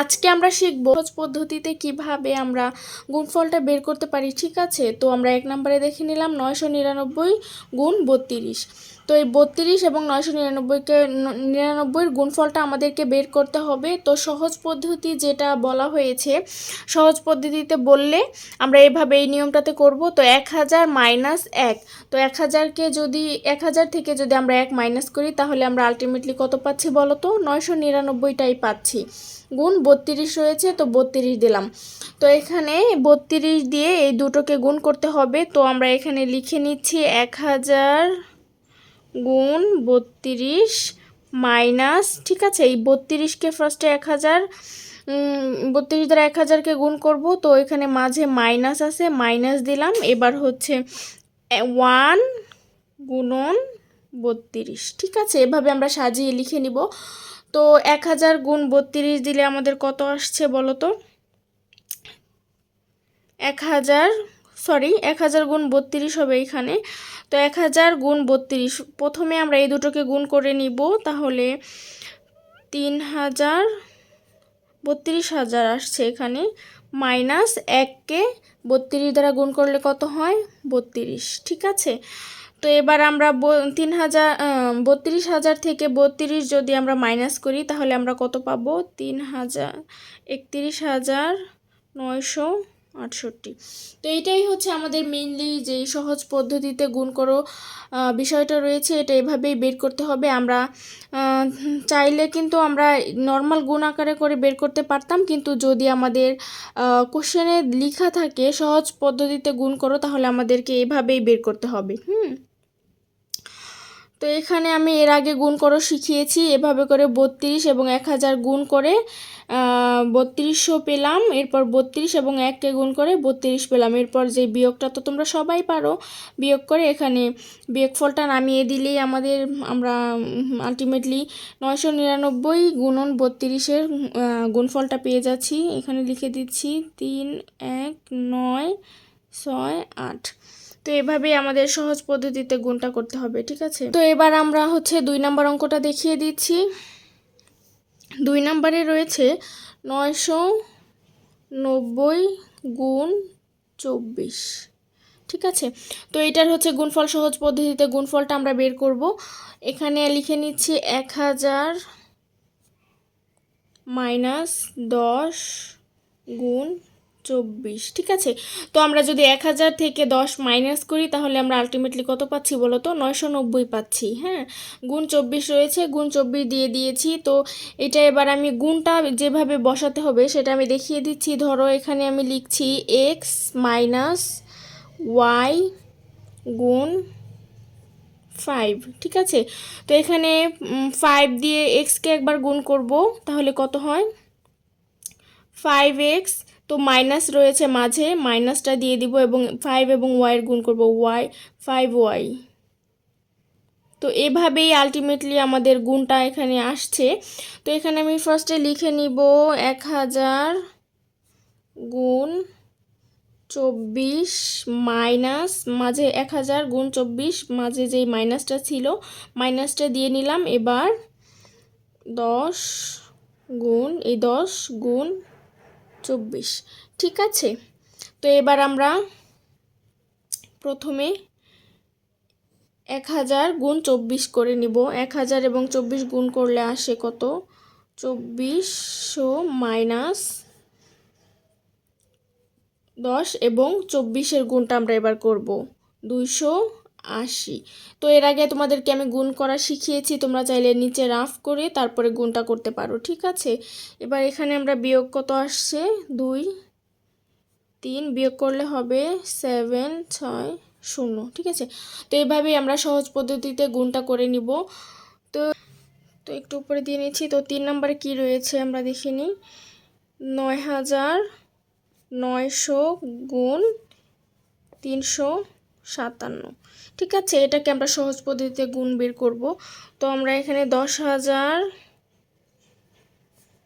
আজকে আমরা শিখব সহজ পদ্ধতিতে কীভাবে আমরা গুণফলটা বের করতে পারি, ঠিক আছে? তো আমরা এক নম্বরে দেখে নিলাম নয়শো নিরানব্বই গুণ বত্রিশ। তো এই বত্রিশ এবং নয়শো নিরানব্বইকে নিরানব্বইয়ের গুণফলটা আমাদেরকে বের করতে হবে। তো সহজ পদ্ধতি যেটা বলা হয়েছে, সহজ পদ্ধতিতে বললে আমরা এভাবে এই নিয়মটাতে করব, তো এক হাজার মাইনাস এক। তো এক হাজারকে যদি, এক হাজার থেকে যদি আমরা এক মাইনাস করি, তাহলে আমরা আলটিমেটলি কত পাচ্ছি বলো তো? নয়শো নিরানব্বইটাই পাচ্ছি। গুণ বত্রিশ রয়েছে, তো বত্রিশ দিলাম। তো এখানে বত্রিশ দিয়ে এই দুটোকে গুণ করতে হবে। তো আমরা এখানে লিখে নিচ্ছি এক হাজার গুণ বত্রিশ মাইনাস, ঠিক আছে, এই বত্রিশকে ফার্স্টে এক হাজার বত্রিশ দ্বারা এক হাজারকে গুণ করব, তো এখানে মাঝে মাইনাস আছে, মাইনাস দিলাম, এবার হচ্ছে ওয়ান গুণন বত্রিশ, ঠিক আছে, এভাবে আমরা সাজিয়ে লিখে নিব। তো এক হাজার গুণ বত্রিশ দিলে আমাদের কত আসছে বলো তো এক হাজার সরি এক হাজার গুণ বত্রিশ হবে এখানে। তো এক হাজার গুণ বত্রিশ, প্রথমে আমরা এই দুটোকে গুণ করে নিব, তাহলে তিন হাজার বত্রিশ হাজার আসছে এখানে। মাইনাস এককে বত্রিশ দ্বারা গুণ করলে কত হয়? বত্রিশ, ঠিক আছে? তো এবার আমরা তিন হাজার বত্রিশ হাজার থেকে বত্রিশ যদি আমরা মাইনাস করি, তাহলে আমরা কত পাবো? তিন হাজার, একত্রিশ হাজার নয়শো আটষট্টি। তো এটাই হচ্ছে আমাদের মেইনলি যেই সহজ পদ্ধতিতে গুণ করো বিষয়টা রয়েছে, এটা এভাবেই বের করতে হবে। আমরা চাইলে কিন্তু আমরা নর্মাল গুণ আকারে করে বের করতে পারতাম, কিন্তু যদি আমাদের কোশ্চেনে লেখা থাকে সহজ পদ্ধতিতে গুণ করো, তাহলে আমাদেরকে এভাবেই বের করতে হবে। হুম? তো এখানে আমি এর আগে গুণ করো শিখিয়েছি, এভাবে করে বত্রিশ এবং এক হাজার গুণ করে বত্রিশশো পেলাম, এরপর বত্রিশ এবং এককে গুণ করে বত্রিশ পেলাম। এরপর যে বিয়োগটা, তো তোমরা সবাই পারো বিয়োগ করে। এখানে বিয়োগফলটা নামিয়ে দিলেই আমাদের, আমরা আলটিমেটলি নয়শো নিরানব্বই গুণন বত্রিশের গুণফলটা পেয়ে যাচ্ছি। এখানে লিখে দিচ্ছি তিন, এক, নয়, ছয়, আট। তো এভাবেই আমাদের সহজ পদ্ধতিতে গুণটা করতে হবে, ঠিক আছে? তো এবার আমরা হচ্ছে দুই নম্বর অঙ্কটা দেখিয়ে দিচ্ছি। দুই নম্বরে রয়েছে নয়শো নব্বই গুণ চব্বিশ, ঠিক আছে? তো এটার হচ্ছে গুণফল, সহজ পদ্ধতিতে গুণফলটা আমরা বের করব। এখানে লিখে নিচ্ছি এক হাজার মাইনাস দশ গুণ চব্বিশ, ঠিক আছে? তো আমরা যদি এক হাজার থেকে দশ মাইনাস করি, তাহলে আমরা আলটিমেটলি কত পাচ্ছি বলো তো? নয়শো নব্বই পাচ্ছি হ্যাঁ? গুণ চব্বিশ রয়েছে, গুণ চব্বিশ দিয়ে দিয়েছি। তো এটা এবার আমি গুণটা যেভাবে বসাতে হবে, সেটা আমি দেখিয়ে দিচ্ছি। ধরো এখানে আমি লিখছি এক্স মাইনাস ওয়াই গুণ ফাইভ ঠিক আছে? তো এখানে ফাইভ দিয়ে এক্সকে একবার গুণ করব, তাহলে কত হয়? ফাইভ এক্স তো মাইনাস রয়েছে মাঝে মাইনাসটা দিয়ে দিব এবং ফাইভ এবং ওয়াইয়ের গুণ করব ওয়াই ফাইভ ওয়াই তো এভাবেই আলটিমেটলি আমাদের গুণটা এখানে আসছে। তো এখানে আমি ফার্স্টে লিখে নিব এক হাজার গুণ চব্বিশ মাইনাস মাঝে এক হাজার গুণ চব্বিশ, মাঝে যেই মাইনাসটা ছিল মাইনাসটা দিয়ে নিলাম। এবার দশ গুণ, এই দশ গুণ চব্বিশ। ঠিক আছে? তো এবার আমরা প্রথমে এক হাজার গুণ চব্বিশ করে নিব। এক হাজার এবং চব্বিশ গুণ করলে আসে কত? চব্বিশশো মাইনাস দশ এবং চব্বিশের গুণটা আমরা এবার করব। দুইশো আশি তো এর আগে তোমাদেরকে আমি গুণ করা শিখিয়েছি, তোমরা চাইলে নিচে রাফ করে তারপরে গুণটা করতে পারো, ঠিক আছে? এবার এখানে আমরা বিয়োগ কত আসছে? দুই, তিন, বিয়োগ করলে হবে সেভেন, ছয়, শূন্য, ঠিক আছে? তো এইভাবেই আমরা সহজ পদ্ধতিতে গুণটা করে নিব। তো তো একটু উপরে দিয়ে নিচ্ছি, তো তিন নম্বরে কি রয়েছে আমরা দেখে নিই। নয় হাজার নয়শো গুণ তিনশো সাতান্ন। ঠিক আছে, এটাকে আমরা সহজ পদ্ধতিতে গুণ বের করব। তো আমরা এখানে দশ হাজার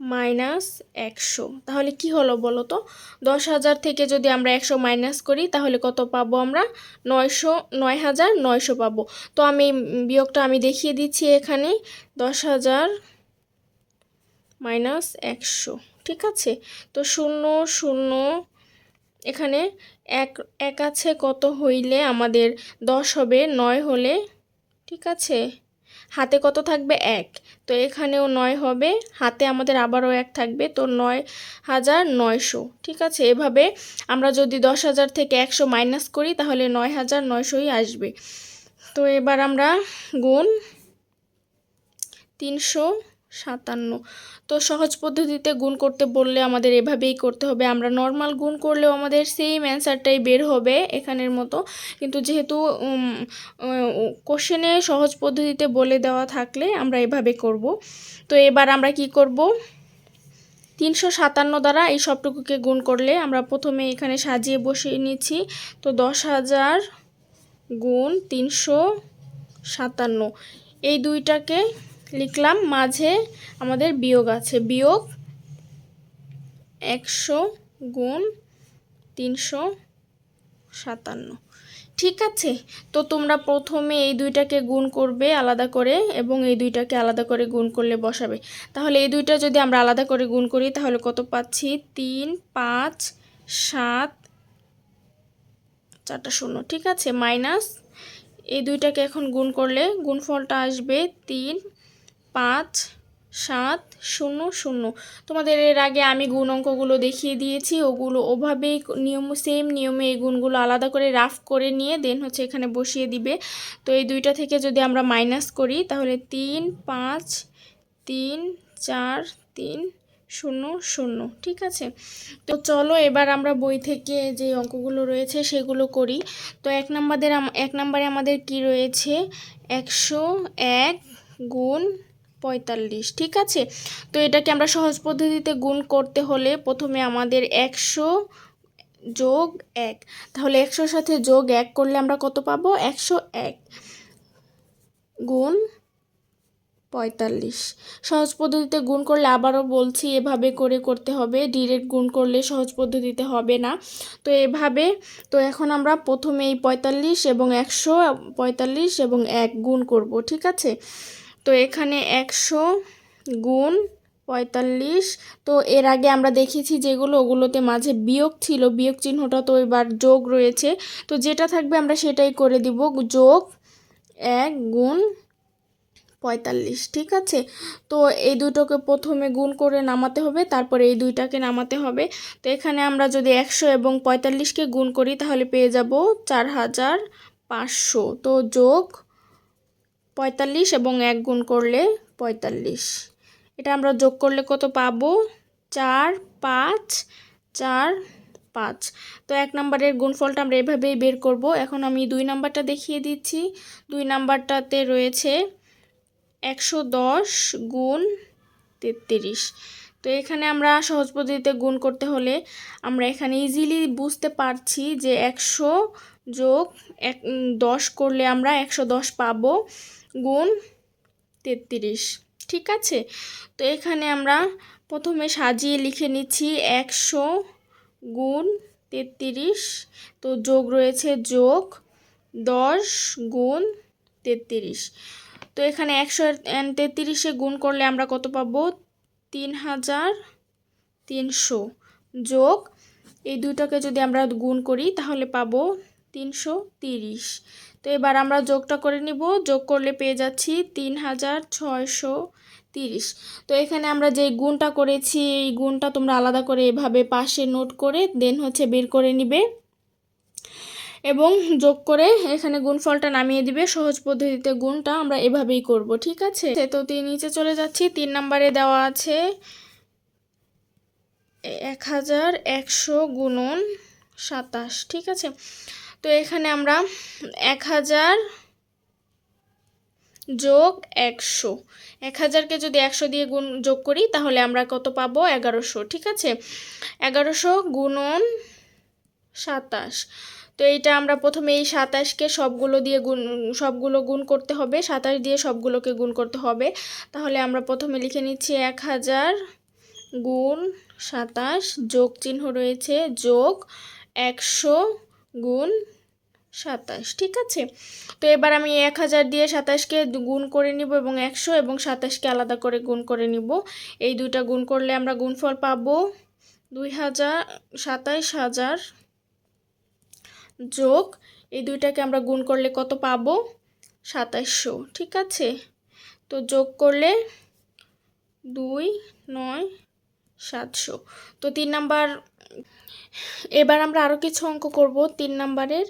মাইনাস একশো। তাহলে কি হলো বলো তো? দশ হাজার থেকে যদি আমরা একশো মাইনাস করি, তাহলে কত পাবো আমরা? নয়শো, নয় হাজার নয়শো পাবো। তো আমি বিয়োগটা আমি দেখিয়ে দিচ্ছি এখানে। দশ হাজার মাইনাস একশো। ঠিক আছে? তো শূন্য শূন্য এখানে এক এক আছে কত হইলে আমাদের দশ হবে, নয় হলে, ঠিক আছে? হাতে কত থাকবে? এক। তো এখানেও নয় হবে, হাতে আমাদের আবারও এক থাকবে, তো নয় হাজার নয়শো, ঠিক আছে? এভাবে আমরা যদি দশ হাজার থেকে একশো মাইনাস করি, তাহলে নয় হাজার নয়শোই আসবে। তো এবার আমরা গুণ তিনশো সাতান্ন। তো সহজ পদ্ধতিতে গুণ করতে বললে আমাদের এভাবেই করতে হবে। আমরা নর্মাল গুণ করলেও আমাদের সেম অ্যান্সারটাই বের হবে এখানের মতো। কিন্তু যেহেতু কোশ্চেনে সহজ পদ্ধতিতে বলে দেওয়া থাকলে আমরা এভাবে করব। তো এবার আমরা কি করব? তিনশো সাতান্ন দ্বারা এই সবটুকুকে গুণ করলে আমরা প্রথমে এখানে সাজিয়ে বসিয়ে নিচ্ছি। তো দশ হাজার গুণ তিনশো সাতান্ন। এই দুইটাকে লিখলাম, মাঝে আমাদের বিয়োগ আছে। বিয়োগ একশো গুণ তিনশো সাতান্ন। ঠিক আছে, তো তোমরা প্রথমে এই দুইটাকে গুণ করবে আলাদা করে এবং এই দুইটাকে আলাদা করে গুণ করলে বসাবে। তাহলে এই দুইটা যদি আমরা আলাদা করে গুণ করি, তাহলে কত পাচ্ছি? তিন, পাঁচ, সাত, চারটা শূন্য। ঠিক আছে, মাইনাস এই দুইটাকে এখন গুণ করলে গুণফলটা আসবে তিন পাঁচ, সাত, শূন্য শূন্য। তোমাদের এর আগে আমি গুণ অঙ্কগুলো দেখিয়ে দিয়েছি, ওগুলো ওভাবেই নিয়ম সেম নিয়মে এই গুণগুলো আলাদা করে রাফ করে নিয়ে দেন হচ্ছে এখানে বসিয়ে দিবে। তো এই দুইটা থেকে যদি আমরা মাইনাস করি, তাহলে তিন, পাঁচ, তিন, চার, তিন, শূন্য শূন্য। ঠিক আছে? তো চলো এবার আমরা বই থেকে যে অঙ্কগুলো রয়েছে সেগুলো করি। তো এক নম্বরের এক নম্বরে আমাদের কি রয়েছে? একশো এক গুণ পঁয়তাল্লিশ, ঠিক আছে? তো এটাকে আমরা সহজ পদ্ধতিতে গুণ করতে হলে প্রথমে আমাদের একশো যোগ এক। তাহলে একশোর সাথে যোগ এক করলে আমরা কত পাবো? একশো এক গুণ পঁয়তাল্লিশ। সহজ পদ্ধতিতে গুণ করলে আবারও বলছি, এভাবে করে করতে হবে। ডিরেক্ট গুণ করলে সহজ পদ্ধতিতে হবে না। তো এভাবে, তো এখন আমরা প্রথমে এই পঁয়তাল্লিশ এবং একশো পঁয়তাল্লিশ এবং এক গুণ করব, ঠিক আছে? তো এখানে একশো গুণ পঁয়তাল্লিশ। তো এর আগে আমরা দেখেছি যেগুলো, ওগুলোতে মাঝে বিয়োগ ছিল, বিয়োগ চিহ্নটা তো এবার যোগ রয়েছে। তো যেটা থাকবে আমরা সেটাই করে দিব, যোগ এক গুণ পঁয়তাল্লিশ, ঠিক আছে? তো এই দুটোকে প্রথমে গুণ করে নামাতে হবে, তারপরে এই দুইটাকে নামাতে হবে। তো এখানে আমরা যদি একশো এবং পঁয়তাল্লিশকে গুণ করি, তাহলে পেয়ে যাব চার হাজার পাঁচশো। তো যোগ পঁয়তাল্লিশ এবং এক গুণ করলে পঁয়তাল্লিশ। এটা আমরা যোগ করলে কত পাবো? চার, পাঁচ চার, পাঁচ। তো এক নম্বরের গুণফলটা আমরা এভাবেই বের করব। এখন আমি দুই নাম্বারটা দেখিয়ে দিচ্ছি। দুই নাম্বারটাতে রয়েছে একশো দশ গুণ তেত্রিশ। তো এখানে আমরা সহজ পদ্ধতিতে গুণ করতে হলে আমরা এখানে ইজিলি বুঝতে পারছি যে একশো যোগ এক দশ করলে আমরা একশো দশ পাবো। গুণ তেত্রিশ। ঠিক আছে? তো এখানে আমরা প্রথমে সাজিয়ে লিখে নিচ্ছি একশো গুণ তেত্রিশ। তো যোগ রয়েছে যোগ দশ গুণ তেত্রিশ। তো এখানে একশো তেত্রিশে গুণ করলে আমরা কত পাবো? তিন হাজার তিনশো। যোগ এই দুইটাকে যদি আমরা গুণ করি তাহলে পাবো তিনশো তিরিশ। তো এবার আমরা যোগটা করে নিব। যোগ করলে পেয়ে যাচ্ছি তিন হাজার ছয়শো তিরিশ। তো এখানে আমরা যে গুণটা করেছি, এই গুণটা তোমরা আলাদা করে এভাবে পাশে নোট করে দেন হচ্ছে বের করে নিবে। এবং যোগ করে এখানে গুণফলটা নামিয়ে দিবে। সহজ পদ্ধতিতে গুণটা আমরা এভাবেই করব, ঠিক আছে? তো তিন নিচে চলে যাচ্ছি। তিন নাম্বারে দেওয়া আছে এক হাজার একশো গুণন সাতাশ, ঠিক আছে? তো এখানে আমরা এক হাজার যোগ একশো। এক হাজারকে যদি একশো দিয়ে গুণ, যোগ করি, তাহলে আমরা কত পাবো? এগারোশো, ঠিক আছে? এগারোশো গুণন সাতাশ। তো এইটা আমরা প্রথমে এই সাতাশকে সবগুলো দিয়ে গুণ, সবগুলো গুণ করতে হবে। সাতাশ দিয়ে সবগুলোকে গুণ করতে হবে। তাহলে আমরা প্রথমে লিখে নিচ্ছি এক হাজার গুণ সাতাশ যোগ চিহ্ন রয়েছে যোগ একশো গুণ সাতাশ, ঠিক আছে? তো এবার আমি এক হাজার দিয়ে সাতাশকে গুণ করে নিব এবং একশো এবং সাতাশকে আলাদা করে গুণ করে নিব। এই দুইটা গুণ করলে আমরা গুণফল পাবো দুই হাজার সাতাইশ হাজার যোগ। এই দুইটাকে আমরা গুণ করলে কত পাবো? সাতাইশশো ঠিক আছে? তো যোগ করলে দুই, নয়, সাতশো। তো তিন নাম্বার এবার আমরা আরও কিছু অঙ্ক করব, তিন নাম্বারের,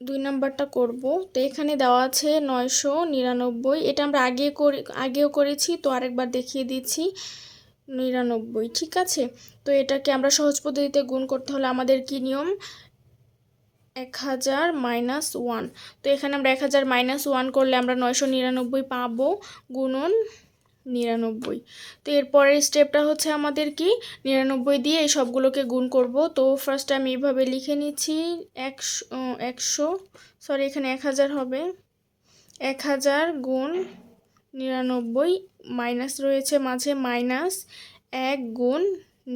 দুই নাম্বারটা করব। তো এখানে দেওয়া আছে নয়শো নিরানব্বই, এটা আমরা আগে করে, আগেও করেছি, তো আরেকবার দেখিয়ে দিচ্ছি, নিরানব্বই, ঠিক আছে? তো এটাকে আমরা সহজ পদ্ধতিতে গুণ করতে হলে আমাদের কি নিয়ম? এক হাজার মাইনাস ওয়ান। তো এখানে আমরা এক হাজার মাইনাস ওয়ান করলে আমরা নয়শো নিরানব্বই পাবো, গুণন নিরানব্বই। তো এরপরের স্টেপটা হচ্ছে আমাদের কি? নিরানব্বই দিয়ে এই সবগুলোকে গুণ করব। তো ফার্স্ট আমি এইভাবে লিখে নিচ্ছি, একশো একশো সরি এখানে এক হাজার হবে। এক হাজার গুণ নিরানব্বই মাইনাস রয়েছে মাঝে মাইনাস এক গুণ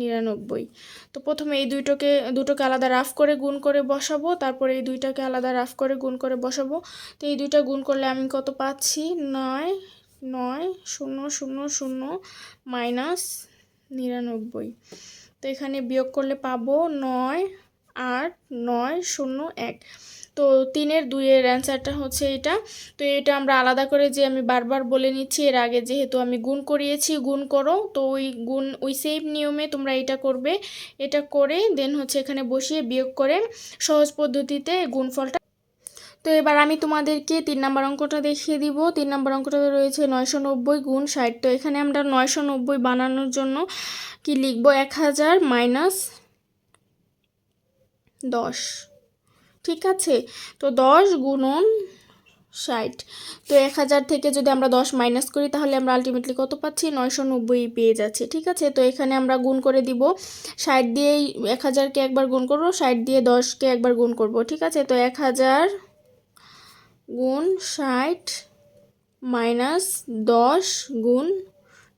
নিরানব্বই। তো প্রথমে এই দুইটাকে, দুটোকে আলাদা রাফ করে গুণ করে বসাবো, তারপরে এই দুইটাকে আলাদা রাফ করে গুণ করে বসাবো। তো এই দুইটা গুণ করলে আমি কত পাচ্ছি? নয় নয় শূন্য শূন্য শূন্য মাইনাস নিরানব্বই। তো এখানে বিয়োগ করলে পাবো নয় আট নয় শূন্য এক। তো তিনের দুইয়ের অ্যান্সারটা হচ্ছে এটা। তো এটা আমরা আলাদা করে যে আমি বারবার বলে নিচ্ছি, এর আগে যেহেতু আমি গুণ করিয়েছি, গুণ করো, তো ওই গুণ, ওই সেম নিয়মে তোমরা এটা করবে। এটা করে দেন হচ্ছে এখানে বসিয়ে বিয়োগ করে। সহজ পদ্ধতিতে গুণফলটা তো এবার আমি তোমাদেরকে তিন নম্বর অঙ্কটা দেখিয়ে দিব। তিন নম্বর অঙ্কটা রয়েছে নয়শো নব্বই গুণ ষাট। তো এখানে আমরা নয়শো নব্বই বানানোর জন্য কি লিখব? এক হাজার মাইনাস দশ। ঠিক আছে? তো দশ গুণন ষাট। তো এক হাজার থেকে যদি আমরা দশ মাইনাস করি, তাহলে আমরা আলটিমেটলি কত পাচ্ছি? নয়শো নব্বই পেয়ে যাচ্ছি। ঠিক আছে? তো এখানে আমরা গুণ করে দিব। ষাট দিয়েই এক হাজারকে একবার গুণ করব, ষাট দিয়ে দশকে একবার গুণ করব। ঠিক আছে? তো এক হাজার গুণ ষাট মাইনাস দশ গুণ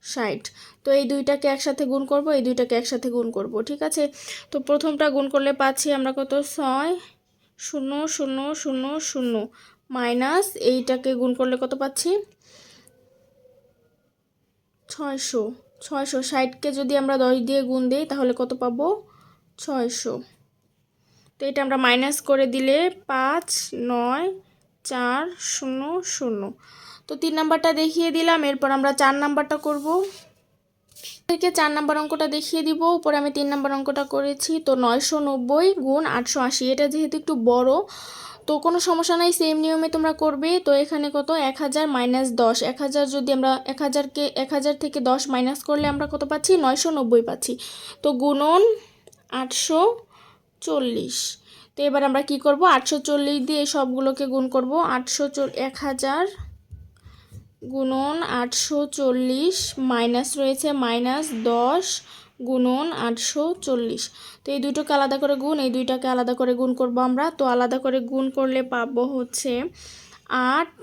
ষাট। তো এই দুইটাকে একসাথে গুণ করব, এই দুইটাকে একসাথে গুণ করব, ঠিক আছে? তো প্রথমটা গুণ করলে পাচ্ছি আমরা কত? ছয় শূন্য শূন্য শূন্য শূন্য মাইনাস এইটাকে গুণ করলে কত পাচ্ছি? ছয়শো। ছয়শো। ষাটকে যদি আমরা দশ দিয়ে গুণ দিই, তাহলে কত পাবো? ছয়শো। তো এটা আমরা মাইনাস করে দিলে পাঁচ, নয় চার শূন্য শূন্য। তো তিন নাম্বারটা দেখিয়ে দিলাম, এরপর আমরা চার নাম্বারটা করব। থেকে চার নাম্বার অঙ্কটা দেখিয়ে দিব, উপরে আমি তিন নাম্বার অঙ্কটা করেছি, তো নয়শো নব্বই গুণ আটশো আশি, এটা যেহেতু একটু বড়, তো কোনো সমস্যা নাই সেম নিয়মে তোমরা করবে, তো এখানে কত? এক হাজার মাইনাস দশ। এক হাজার যদি আমরা, এক হাজারকে, এক হাজার থেকে দশ মাইনাস করলে আমরা কত পাচ্ছি? নয়শো নব্বই পাচ্ছি। তো গুণন আটশো চল্লিশ। তো এবার আমরা কি করব? আটশো চল্লিশ দিয়ে সবগুলোকে গুণ করব। আটশো এক হাজার গুণন আটশো চল্লিশ মাইনাস রয়েছে মাইনাস দশ গুণন আটশো চল্লিশ। তো এই দুটোকে আলাদা করে গুণ, এই দুইটাকে আলাদা করে গুণ করব আমরা। তো আলাদা করে গুণ করলে পাবো হচ্ছে আট,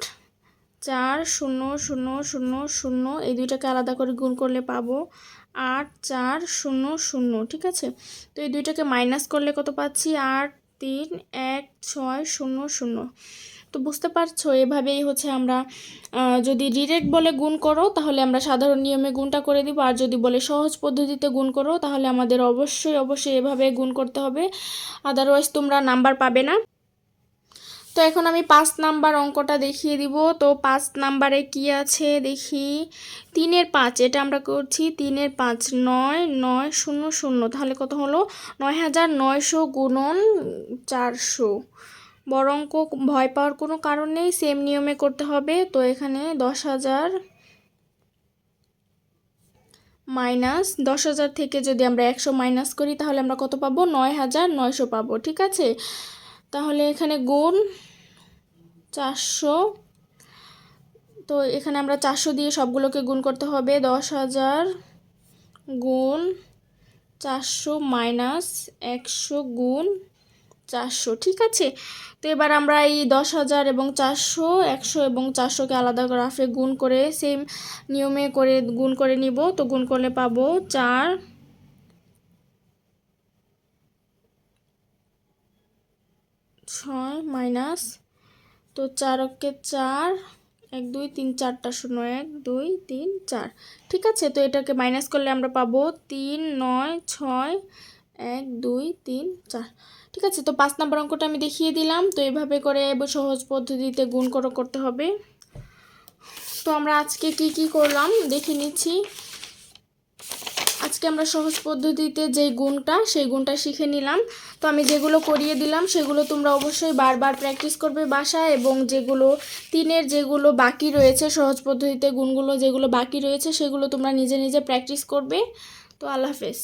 চার, শূন্য শূন্য শূন্য শূন্য। এই দুইটাকে আলাদা করে গুণ করলে পাবো আট, চার, শূন্য শূন্য। ঠিক আছে? তো এই দুইটাকে মাইনাস করলে কত পাচ্ছি? আট তিন, এক, ছয়, শূন্য শূন্য। তো বুঝতে পারছ, এভাবেই হচ্ছে আমরা যদি ডিরেক্ট বলে গুণ করো, তাহলে আমরা সাধারণ নিয়মে গুণটা করে দিব। আর যদি বলে সহজ পদ্ধতিতে গুণ করো, তাহলে আমাদের অবশ্যই অবশ্যই এভাবে গুণ করতে হবে। আদারওয়াইজ তোমরা নাম্বার পাবে না। তো এখন আমি পাঁচ নাম্বার অঙ্কটা দেখিয়ে দিব। তো পাঁচ নাম্বারে কি আছে দেখি। তিনের পাঁচ, এটা আমরা করছি তিনের পাঁচ, নয় নয়, শূন্য শূন্য। তাহলে কত হলো? নয় হাজার নয়শো গুণন চারশো। বড় অঙ্ক, ভয় পাওয়ার কোনো কারণ নেই সেম নিয়মে করতে হবে। তো এখানে দশ হাজার মাইনাস, দশ হাজার থেকে যদি আমরা একশো মাইনাস করি তাহলে আমরা কত পাবো? নয় হাজার নয়শো পাবো, ঠিক আছে? তাহলে এখানে গুণ চারশো। তো এখানে আমরা চারশো দিয়ে সবগুলোকে গুণ করতে হবে। দশ হাজার গুণ চারশো মাইনাস একশো গুণ চারশো, ঠিক আছে? তো এবার আমরা এই দশ হাজার এবং চারশো, একশো এবং চারশোকে আলাদা গ্রাফে গুণ করে সেম নিয়মে করে গুণ করে নিব। তো গুণ করলে পাবো চার ছয় মাইনাস তো চার অক্ষে চার, এক, দুই, তিন, চারটা শূন্য, এক, দুই, তিন, চার। ঠিক আছে, তো এটাকে মাইনাস করলে আমরা পাবো তিন, নয়, ছয়, এক, দুই, তিন, চার। ঠিক আছে, তো পাঁচ নম্বর অঙ্কটা আমি দেখিয়ে দিলাম, তো এভাবে করে সহজ পদ্ধতিতে গুণ করে করতে হবে। তো আমরা আজকে কি কি করলাম? দেখে নিচ্ছি। আজকে আমরা সহজ পদ্ধতিতে যেই গুণটা, সেই গুণটা শিখে নিলাম। তো আমি যেগুলো করিয়ে দিলাম, সেগুলো তোমরা অবশ্যই বারবার প্র্যাকটিস করবে বাসায় এবং যেগুলো তিনের যেগুলো বাকি রয়েছে, সহজ পদ্ধতিতে গুণগুলো যেগুলো বাকি রয়েছে, সেগুলো তোমরা নিজে নিজে প্র্যাকটিস করবে। তো আল্লাহ হাফেজ।